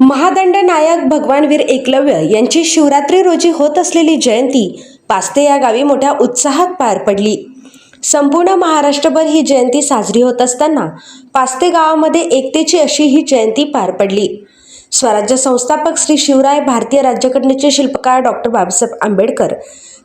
महादंड नायक भगवानवीर एकलव्य यांची शिवरात्री रोजी होत असलेली जयंती पास्ते या गावी मोठ्या उत्साहात पार पडली. संपूर्ण महाराष्ट्रभर ही जयंती साजरी होत असताना पास्ते गावामध्ये एकतेची अशी ही जयंती पार पडली. स्वराज्य संस्थापक श्री शिवराय भारतीय राज्यघटनेचे शिल्पकार डॉक्टर बाबासाहेब आंबेडकर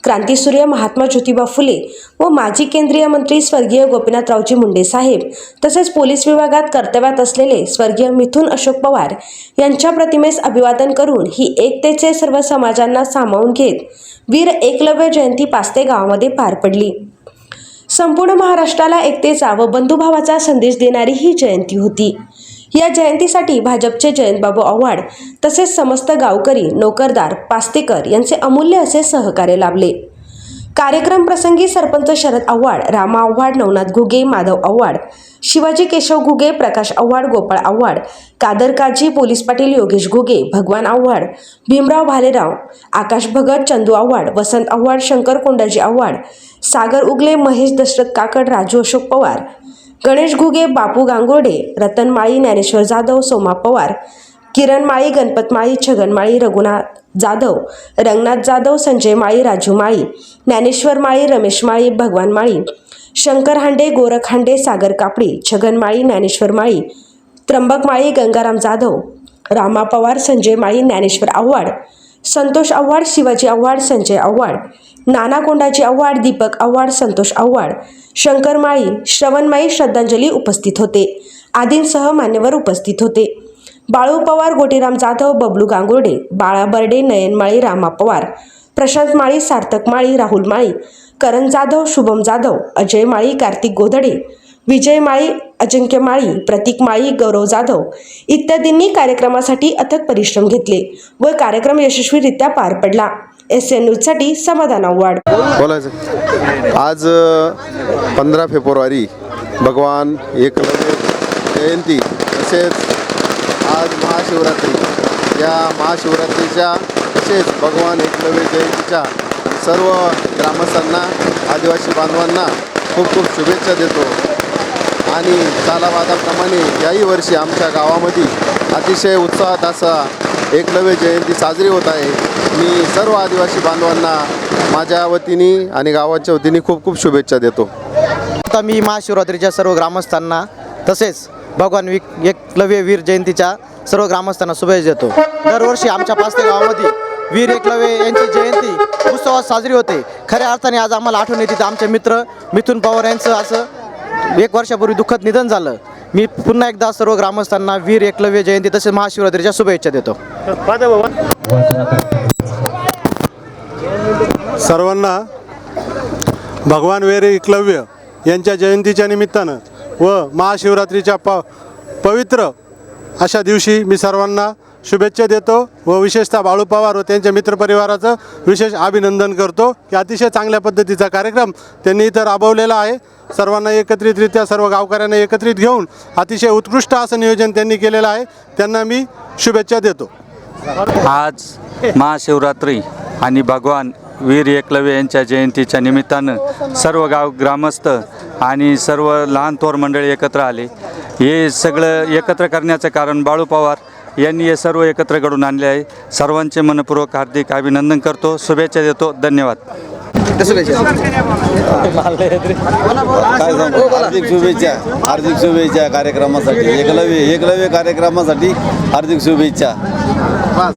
क्रांतीसूर्य महात्मा ज्योतिबा फुले व माजी केंद्रीय मंत्री स्वर्गीय गोपीनाथरावजी मुंडे साहेब तसेच पोलीस विभागात कर्तव्यात असलेले स्वर्गीय मिथुन अशोक पवार यांच्या प्रतिमेस अभिवादन करून ही एकतेचे सर्व समाजांना सामावून घेत वीर एकलव्य जयंती पास्ते गावामध्ये पार पडली. संपूर्ण महाराष्ट्राला एकतेचा व बंधुभावाचा संदेश देणारी ही जयंती होती. या जयंतीसाठी भाजपचे जयंतबाबू आव्हाड तसेच समस्त गावकरी नोकरदार पास्तेकर यांचे अमूल्य असे सहकार्य लाभले. कार्यक्रम प्रसंगी सरपंच शरद आव्हाड रामा आव्हाड नवनाथ घुगे माधव आव्हाड शिवाजी केशव घुगे प्रकाश आव्हाड गोपाळ आव्हाड कादर काजी पोलीस पाटील योगेश घुगे भगवान आव्हाड भीमराव भालेराव आकाश भगत चंदू आव्हाड वसंत आव्हाड शंकर कोंडाजी आव्हाड सागर उगले महेश दशरथ काकड राजू अशोक पवार गणेश घुगे बापू गांगुर्डे रतन माळी ज्ञानेश्वर जाधव सोमा पवार किरण माळी गणपत माळी छगन माळी रघुनाथ जाधव रंगनाथ जाधव संजय माळी राजू माळी ज्ञानेश्वर माळी रमेश माळी भगवान माळी शंकर हांडे गोरख हांडे सागर कापडी छगन माळी ज्ञानेश्वर माळी त्र्यंबक माळी गंगाराम जाधव रामा पवार संजय माळी ज्ञानेश्वर आव्हाड संतोष आव्हाड शिवाजी आव्हाड संजय आव्हाड नाना कोंडाजी आव्हाड दीपक आव्हाड संतोष आव्हाड शंकर माळी श्रवणमाई श्रद्धांजली उपस्थित होते. आदींसह मान्यवर उपस्थित होते. बाळू पवार गोटीराम जाधव बबलू गांगुर्डे बाळा बर्डे नयन माळी रामा पवार प्रशांत माळी सार्थक माळी राहुल माळी करण जाधव शुभम जाधव अजय माळी कार्तिक गोधडे विजय माळी अजिंक्य माळी प्रतीक माळी गौरव जाधव इत्यादींनी कार्यक्रमासाठी अथक परिश्रम घेतले व कार्यक्रम यशस्वीरित्या पार पडला. एस एन न्यूजसाठी समाधान आव्हाड. बोलायचं. आज पंधरा फेब्रुवारी भगवान एकलव्य जयंती तसेच आज महाशिवरात्री. या महाशिवरात्रीच्या तसेच भगवान एकलव्य जयंतीच्या सर्व ग्रामस्थांना आदिवासी बांधवांना खूप खूप शुभेच्छा देतो. आणि तालावादाप्रमाणे याही वर्षी आमच्या गावामध्ये अतिशय उत्साहात असा एकलव्य जयंती साजरी होत आहे. मी सर्व आदिवासी बांधवांना माझ्या वतीने आणि गावाच्या वतीने खूप खूप शुभेच्छा देतो. आता मी महाशिवरात्रीच्या सर्व ग्रामस्थांना तसेच भगवान विक एकलव्य वीर जयंतीच्या सर्व ग्रामस्थांना शुभेच्छा देतो. दरवर्षी आमच्या पाचते गावामध्ये वीर एकलव्य यांची जयंती उत्सवात साजरी होते. खऱ्या अर्थाने आज आम्हाला आठवण येते तर आमचे मित्र मिथुन पवार यांचं असं एक वर्षापूर्वी दुःखद निधन झालं. मी पुन्हा एकदा सर्व ग्रामस्थांना वीर एकलव्य जयंती तसेच महाशिवरात्रीच्या शुभेच्छा देतो. सर्वांना भगवान वीर एकलव्य यांच्या जयंतीच्या निमित्तानं व महाशिवरात्रीच्या प पवित्र अशा दिवशी मी सर्वांना शुभेच्छा देतो व विशेषतः बाळू पवार व त्यांच्या मित्रपरिवाराचं विशेष अभिनंदन करतो. की अतिशय चांगल्या पद्धतीचा कार्यक्रम त्यांनी इथं राबवलेला आहे. सर्वांना एकत्रितरित्या सर्व गावकऱ्यांना एकत्रित घेऊन अतिशय उत्कृष्ट असं नियोजन त्यांनी केलेलं आहे. त्यांना मी शुभेच्छा देतो. आज महाशिवरात्री आणि भगवान वीर एकलव्य यांच्या जयंतीच्या निमित्तानं सर्व गाव ग्रामस्थ आणि सर्व लहान थोर मंडळी एकत्र आले. हे सगळं एकत्र करण्याचं कारण बाळू पवार यांनी हे सर्व एकत्र घडून आणले आहे. सर्वांचे मनपूर्वक हार्दिक अभिनंदन करतो. शुभेच्छा देतो. धन्यवाद. काय सांगू? हार्दिक शुभेच्छा. हार्दिक शुभेच्छा कार्यक्रमासाठी. एकलव्य एकलव्य कार्यक्रमासाठी हार्दिक शुभेच्छा.